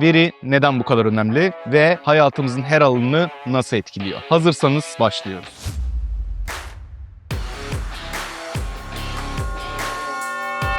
Veri neden bu kadar önemli ve hayatımızın her alanını nasıl etkiliyor? Hazırsanız başlıyoruz.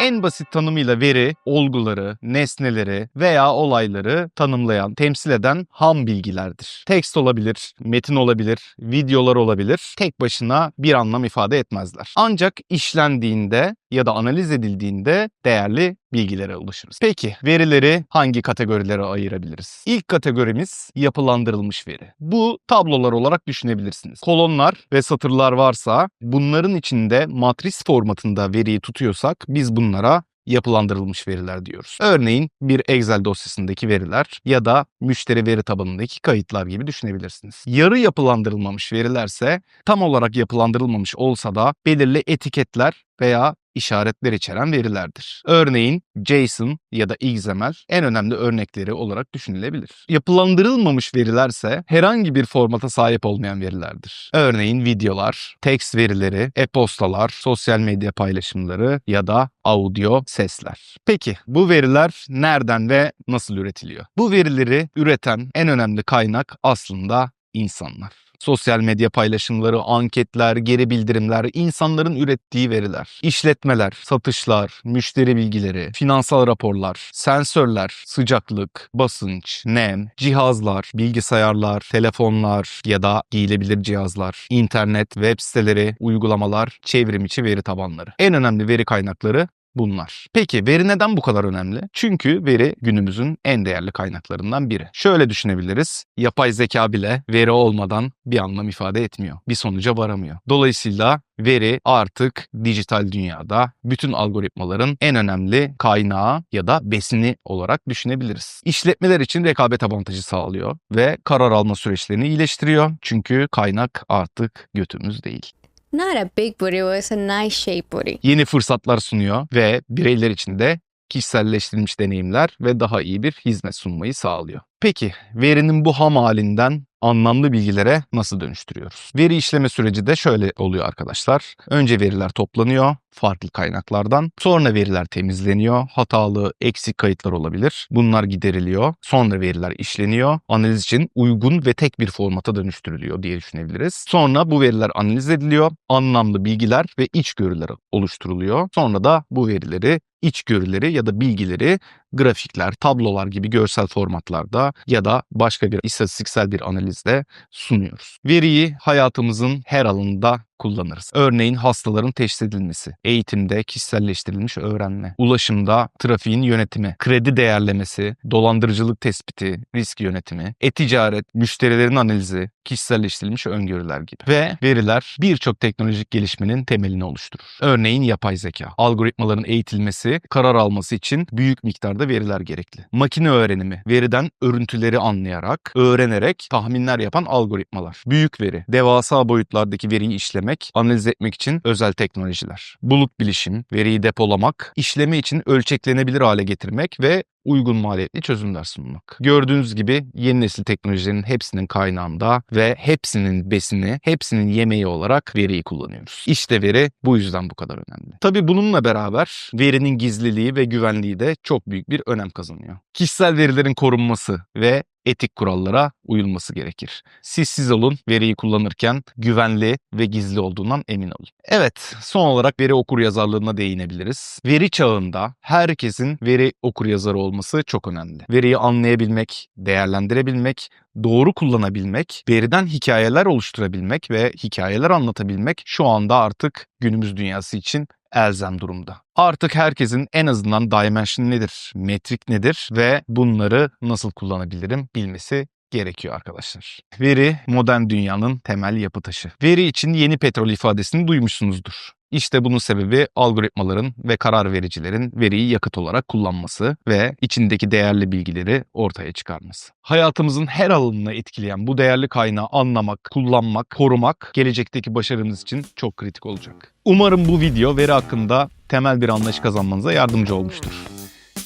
En basit tanımıyla veri, olguları, nesneleri veya olayları tanımlayan, temsil eden ham bilgilerdir. Tekst olabilir, metin olabilir, videolar olabilir. Tek başına bir anlam ifade etmezler. Ancak işlendiğinde ya da analiz edildiğinde değerli bilgilere ulaşırız. Peki verileri hangi kategorilere ayırabiliriz? İlk kategorimiz yapılandırılmış veri. Bu tablolar olarak düşünebilirsiniz. Kolonlar ve satırlar varsa bunların içinde matris formatında veriyi tutuyorsak biz bunlara yapılandırılmış veriler diyoruz. Örneğin bir Excel dosyasındaki veriler ya da müşteri veri tabanındaki kayıtlar gibi düşünebilirsiniz. Yarı yapılandırılmamış verilerse tam olarak yapılandırılmamış olsa da belirli etiketler veya işaretler içeren verilerdir. Örneğin JSON ya da XML en önemli örnekleri olarak düşünülebilir. Yapılandırılmamış verilerse herhangi bir formata sahip olmayan verilerdir. Örneğin videolar, text verileri, e-postalar, sosyal medya paylaşımları ya da audio sesler. Peki bu veriler nereden ve nasıl üretiliyor? Bu verileri üreten en önemli kaynak aslında insanlar. Sosyal medya paylaşımları, anketler, geri bildirimler, insanların ürettiği veriler, işletmeler, satışlar, müşteri bilgileri, finansal raporlar, sensörler, sıcaklık, basınç, nem, cihazlar, bilgisayarlar, telefonlar ya da giyilebilir cihazlar, internet, web siteleri, uygulamalar, çevrim içi veri tabanları. En önemli veri kaynakları bunlar. Peki veri neden bu kadar önemli? Çünkü veri günümüzün en değerli kaynaklarından biri. Şöyle düşünebiliriz. Yapay zeka bile veri olmadan bir anlam ifade etmiyor. Bir sonuca varamıyor. Dolayısıyla veri artık dijital dünyada bütün algoritmaların en önemli kaynağı ya da besini olarak düşünebiliriz. İşletmeler için rekabet avantajı sağlıyor ve karar alma süreçlerini iyileştiriyor. Çünkü kaynak artık götümüz değil. Not a big booty, but it's a nice shape booty. yeni fırsatlar sunuyor ve bireyler için de kişiselleştirilmiş deneyimler ve daha iyi bir hizmet sunmayı sağlıyor. Peki verinin bu ham halinden anlamlı bilgilere nasıl dönüştürüyoruz? Veri işleme süreci de şöyle oluyor arkadaşlar. Önce veriler toplanıyor farklı kaynaklardan. Sonra veriler temizleniyor. Hatalı, eksik kayıtlar olabilir. Bunlar gideriliyor. Sonra veriler işleniyor. Analiz için uygun ve tek bir formata dönüştürülüyor diye düşünebiliriz. Sonra bu veriler analiz ediliyor. Anlamlı bilgiler ve içgörüler oluşturuluyor. Sonra da bu verileri içgörüleri ya da bilgileri grafikler, tablolar gibi görsel formatlarda ya da başka bir istatistiksel bir analizle sunuyoruz. Veriyi hayatımızın her alanında kullanırız. Örneğin hastaların teşhis edilmesi, eğitimde kişiselleştirilmiş öğrenme, ulaşımda trafiğin yönetimi, kredi değerlemesi, dolandırıcılık tespiti, risk yönetimi, e-ticaret, müşterilerin analizi, kişiselleştirilmiş öngörüler gibi. Ve veriler birçok teknolojik gelişmenin temelini oluşturur. Örneğin yapay zeka. Algoritmaların eğitilmesi, karar alması için büyük miktarda veriler gerekli. Makine öğrenimi, veriden örüntüleri anlayarak, öğrenerek tahminler yapan algoritmalar. Büyük veri, devasa boyutlardaki veriyi işlemek, analiz etmek için özel teknolojiler. Bulut bilişim, veriyi depolamak, işleme için ölçeklenebilir hale getirmek ve uygun maliyetli çözümler sunmak. Gördüğünüz gibi yeni nesil teknolojilerin hepsinin kaynağında ve hepsinin besini, hepsinin yemeği olarak veriyi kullanıyoruz. İşte veri bu yüzden bu kadar önemli. Tabii bununla beraber verinin gizliliği ve güvenliği de çok büyük bir önem kazanıyor. Kişisel verilerin korunması ve etik kurallara uyulması gerekir. Siz siz olun, veriyi kullanırken güvenli ve gizli olduğundan emin olun. Evet, son olarak veri okur yazarlığına değinebiliriz. Veri çağında herkesin veri okur yazarı olması çok önemli. Veriyi anlayabilmek, değerlendirebilmek, doğru kullanabilmek, veriden hikayeler oluşturabilmek ve hikayeler anlatabilmek şu anda artık günümüz dünyası için elzem durumda. Artık herkesin en azından dimension nedir, metrik nedir ve bunları nasıl kullanabilirim bilmesi gerekiyor arkadaşlar. Veri modern dünyanın temel yapı taşı. Veri için yeni petrol ifadesini duymuşsunuzdur. İşte bunun sebebi algoritmaların ve karar vericilerin veriyi yakıt olarak kullanması ve içindeki değerli bilgileri ortaya çıkarması. Hayatımızın her alanını etkileyen bu değerli kaynağı anlamak, kullanmak, korumak gelecekteki başarımız için çok kritik olacak. Umarım bu video veri hakkında temel bir anlayış kazanmanıza yardımcı olmuştur.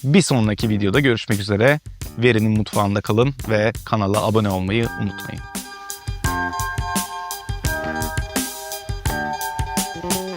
Bir sonraki videoda görüşmek üzere. Verinin mutfağında kalın ve kanala abone olmayı unutmayın.